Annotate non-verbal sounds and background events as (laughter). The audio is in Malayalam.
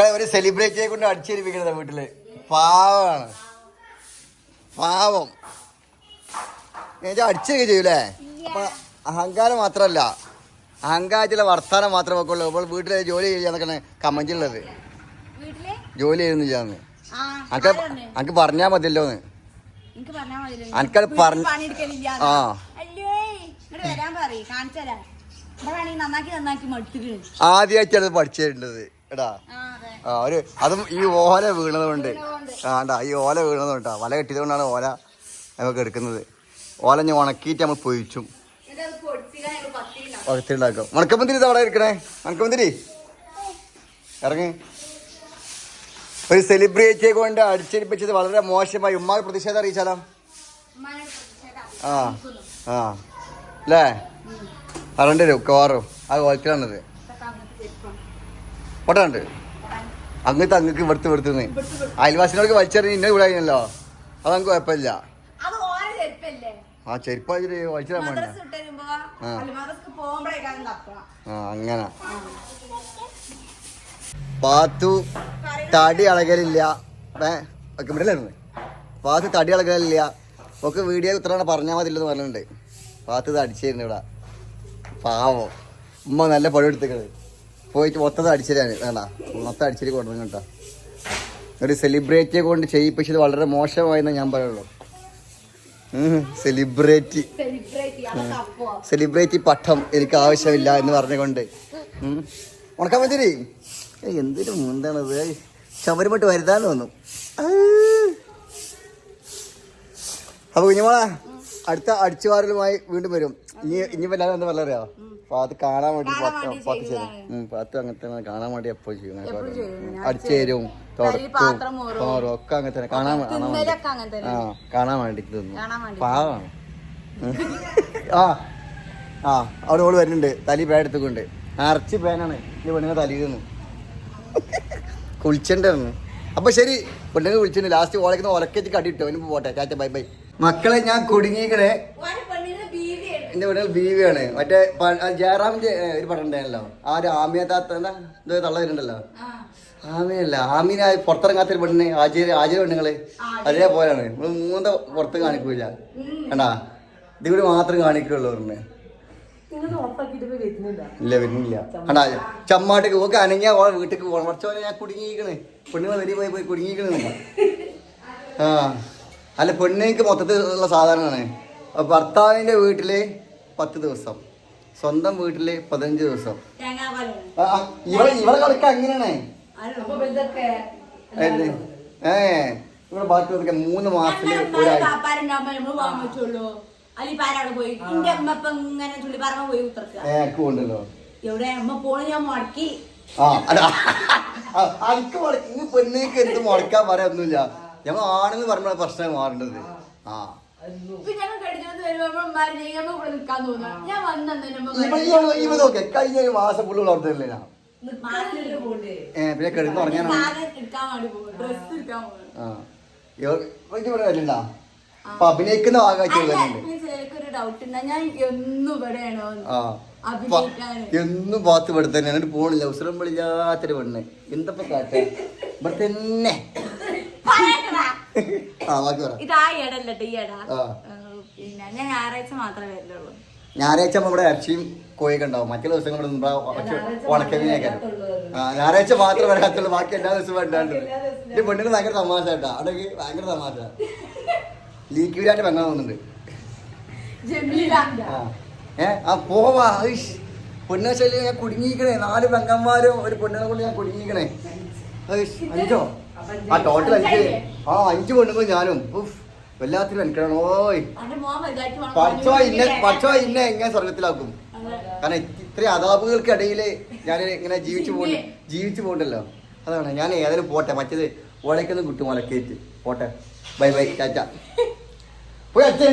മക്കളെ ഒരു സെലിബ്രേറ്റ് കൊണ്ട് അടിച്ചേരിപ്പിക്കണത് വീട്ടിൽ. പാവമാണ് പാവം. ഞാൻ അടിച്ചൊക്കെ ചെയ്യൂലേ? അപ്പൊ അഹങ്കാരം മാത്രല്ല. അഹങ്കാരത്തിലെ വർത്താനം മാത്രമേ വെക്കുള്ളൂ. ഇപ്പോൾ വീട്ടിലെ ജോലി ചെയ്യാന്നൊക്കെയാണ് കമന്റിലുള്ളത് വീട്ടിൽ? ജോലി ചെയ്യുന്നില്ലാന്ന് അനക്ക്? അനക്ക് പറഞ്ഞാ മതിയല്ലോന്ന് എനിക്ക് പറഞ്ഞാ മതിയല്ലോ. അനക്കത് പറഞ്ഞു ആ. ആദ്യമായിട്ടാണ് പഠിച്ചിട്ടുള്ളത് എടാ. ആ അതെ. ഒരു അതും ഈ ഓല വീണത് കൊണ്ട്. ആണ്ടാ ഈ ഓല വീണത് കൊണ്ടാ വല കെട്ടിയത് കൊണ്ടാണ് ഓല നമുക്ക് എടുക്കുന്നത്. ഓല ഞാൻ ഉണക്കിയിട്ട് നമ്മൾ പൊയിച്ചും അത്. ഉണക്കിണ്ടാക്കും ഉണക്കമ്പന്തിരി അവിടെ ഇരിക്കണേ. ഉണക്കമ്പന്തിരി ഇറങ്ങി. ഒരു സെലിബ്രിറ്റിയെ കൊണ്ട് അടിച്ചേൽപ്പിച്ചത് വളരെ മോശമായി. ഉമ്മാർ പ്രതിഷേധം അറിയിച്ചാലോ? ആ ആ. അല്ലേ? പറയണ്ട വരും മിക്കവാറും. ആ കോലത്തിലാണത്. പൊട്ടാണ്ട് അങ്ങനത്തെ അങ്ങക്ക് ഇവിടുത്തെ വെറുത്തുന്ന് അയൽവാസിനോട് വലിച്ചെറിഞ്ഞ് ഇന്ന വിടാനല്ലോ അത് നമുക്ക് കുഴപ്പമില്ല ആ ചെരുപ്പ് വലിച്ചിടാൻ വേണ്ട ആ. അങ്ങനെ. പാത്തു തടി അളകലില്ല. ഒക്കെ ഇവിടെയല്ലായിരുന്നു പാത്തു തടി അളകലില്ല. ഒക്കെ വീഡിയോ ഇത്രയാണ് പറഞ്ഞാൽ മതില്ലെന്ന് പറഞ്ഞിട്ടുണ്ട്. പാത്തു ഇത് അടിച്ചിരുന്നു ഇവിടെ. പാവോ. ഉമ്മ നല്ല പഴം എടുത്തേക്കത് പോയിട്ട് മൊത്തത് അടിച്ചിരാണ് വേണ്ട. മൊത്തം അടിച്ചിട്ട് കൊണ്ടുവന്നു കേട്ടോ. ഒരു സെലിബ്രേറ്റിയെ കൊണ്ട് ചെയ്യിപ്പിച്ചത് വളരെ മോശമായെന്ന് ഞാൻ പറയുള്ളൂ. സെലിബ്രേറ്റ് സെലിബ്രേറ്റ് പട്ടം എനിക്ക് ആവശ്യമില്ല എന്ന് പറഞ്ഞുകൊണ്ട്. ഉണക്കാൻ പറ്റി എന്തൊരു മുന്താണത് ശബരിമട്ട് വരുതാന്ന് തോന്നും ആ. അപ്പൊ കുഞ്ഞുമോളെ അടുത്ത അടിച്ചുവാറലുമായി വീണ്ടും വരും. ഇനി ഇനി വല്ലാതെ എന്താ പറയാ? പാത്ത് കാണാൻ വേണ്ടി കാണാൻ വേണ്ടി പത്ത് പാത്ത് ചെയ്യും. ഉം, അങ്ങനത്തെ തന്നെ കാണാൻ വേണ്ടി എപ്പോഴും ചെയ്യും. അടിച്ചേരും തുടക്കും. മോറും. ഒക്കെ അങ്ങനെ തന്നെ. കാണാൻ ആ കാണാൻ വേണ്ടി തിന്നു. പാവാണ് പാവമാണ് ആ ആ അവിടെ ഓൾ വരുന്നുണ്ട്. തലി പേടെടുത്തുകൊണ്ട് അരച്ച് പേനാണ്. ഇനി പെണ്ണുങ്ങൾ തലയിൽ നിന്ന് കുളിച്ചിട്ടുണ്ടായിരുന്നു അപ്പൊ ശരി പെണ്ണുങ്ങൾ വിളിച്ചിട്ട് ലാസ്റ്റ് ഓളക്കുന്ന ഒലക്കേറ്റ് കടിയിട്ടു. അവന് പോട്ടെ ചാച്ച ബൈ ബൈ മക്കളെ ഞാൻ കുടുങ്ങിക്കണേ. എന്റെ വീട്ടിൽ ബീവിയാണ് മറ്റേ ജയറാമിന്റെ ഒരു പടം ഉണ്ടായിരുന്നല്ലോ. ആ ഒരു ആമിയ താത്ത എന്താ എന്തോ തള്ള വരുന്നുണ്ടല്ലോ. ആമിയല്ല ആമീന പുറത്തിറങ്ങാത്തൊരു പെണ്ണിനെ ആചാര്യ ആചാര്യ പെണ്ണുങ്ങൾ അതേപോലെയാണ്. നമ്മൾ മൂന്ന പുറത്ത് കാണിക്കൂല. കണ്ടാ? ഇതിവിടെ മാത്രം കാണിക്കുള്ളൂ പറഞ്ഞ്. ഇല്ല വരുന്നില്ല. അണ്ടാ ചമ്മാട്ടേക്ക് ഓക്കെ അനങ്ങിയ ഓളെ വീട്ടിക്ക് പോകണം കുറച്ചോനെ ഞാൻ കുടുങ്ങിയിരിക്കണേ. പെണ്ണുങ്ങൾ വലിയ പോയി പോയി കുടുങ്ങിക്കണ് ആ. അല്ല പെണ്ണുങ്ങൾക്ക് മൊത്തത്തിൽ ഉള്ള സാധാരണമാണ് ഭർത്താവിന്റെ വീട്ടിൽ പത്ത് ദിവസം. സ്വന്തം വീട്ടിൽ പതിനഞ്ച് ദിവസം. ഇവളെ ഇവളെ കളിക്ക അങ്ങനെയാണേ? ഏ ഇവിടെ ബാക്കി മൂന്ന് മാസത്തിൽ ഒരാഴ്ച. പാരാടെ പോയി. എന്റെ അമ്മ ഇപ്പൊ ഇങ്ങനെ ചുള്ളിപ്പാറമ്മ പോയി ഉത്തർക്കുണ്ടല്ലോ എവിടെ? അമ്മ പോണ് ഞാൻ മുടക്കി. ആ അല്ല ആ, അനക്ക് മുടക്കി ഇന്ന് പെണ്ണേക്ക് എന്ത് മുടക്കാൻ പറയാനൊന്നുമില്ല. ഞങ്ങൾ ആണെന്ന് പറഞ്ഞ പ്രശ്നം മാറേണ്ടത്. ആ. കഴിഞ്ഞ ഒരു മാസം പുള്ളി വളർത്തില്ലേ ഞാൻ? ഏ പിന്നെ കിടന്ന് പോകും. ആ. ഇവിടെ അപ്പൊ അഭിനയിക്കുന്ന ഭാഗമായിട്ട് വരുന്നുണ്ട് ചിലർക്കൊരു ഡൗട്ട് ഉണ്ടാ ഞാൻ എന്നും ഇവിടെയാണോ അഭിനയിക്കാന്? എന്നും പാത്ത് ഇവിടെ തന്നെ. എന്നിട്ട് പോണില്ല. ഉസരം വിളിക്കാത്തൊരു പെണ്ണ്. എന്തപ്പോ കാട്ട? ഇവിടെ തന്നെ. പറയണ്ടടാ. ആ ബാക്കി പറ. ഇതാ ഇടല്ല ഈ ഇട ആ. പിന്നെ ഞാൻ ഞായറാഴ്ച മാത്രമേ അച്ഛയും ഞായറാഴ്ച ആകുമ്പോ ഇവിടെ ഇറച്ചിയും കോയൊക്കെ ഉണ്ടാവും. മറ്റുള്ള ദിവസങ്ങൾ ഉണക്കമീനൊക്കെ ആ ഞായറാഴ്ച മാത്രം വരാത്തുള്ളൂ. ബാക്കി എല്ലാ ദിവസവും വേണ്ടാണ്ട് ഇത് പെണ്ണിന് ഭയങ്കര തമാശ കേട്ടാ. അവിടെ ഭയങ്കര തമാശ. (laughs) ലീക്ക് വീരായിട്ട് തോന്നുന്നുണ്ട്. ഏ ആ പോവാ. പെണ്ണെ ഞാൻ കുടുങ്ങിക്കണേ നാല് പെങ്ങന്മാരും ഒരു പെണ്ണിനെ കൊണ്ട് ഞാൻ കുടുങ്ങിക്കണേ അഞ്ചോ? ആ ടോട്ടൽ അഞ്ച്. ആ അഞ്ച് പെണ്ണുങ്ങൾ ഞാനും. ഉഫ് എനിക്കണം എനിക്കാണ് ഓയ്. പഠിച്ചോ ഇന്നെ പഠിച്ചോ ഇന്നെ എങ്ങനെ സ്വർഗത്തിലാക്കും. കാരണം ഇത്രയും അതാപുകൾക്കിടയിൽ ഞാൻ ഇങ്ങനെ ജീവിച്ചു പോകുന്നു ജീവിച്ചു പോകണ്ടല്ലോ അതാണ്. ഞാൻ ഏതായാലും പോട്ടെ. മറ്റേത് ഓളേക്കൊന്നും കിട്ടും മുലക്കേറ്റ് പോട്ടെ. Bye bye. ചാച്ച പോയി അച്ഛൻ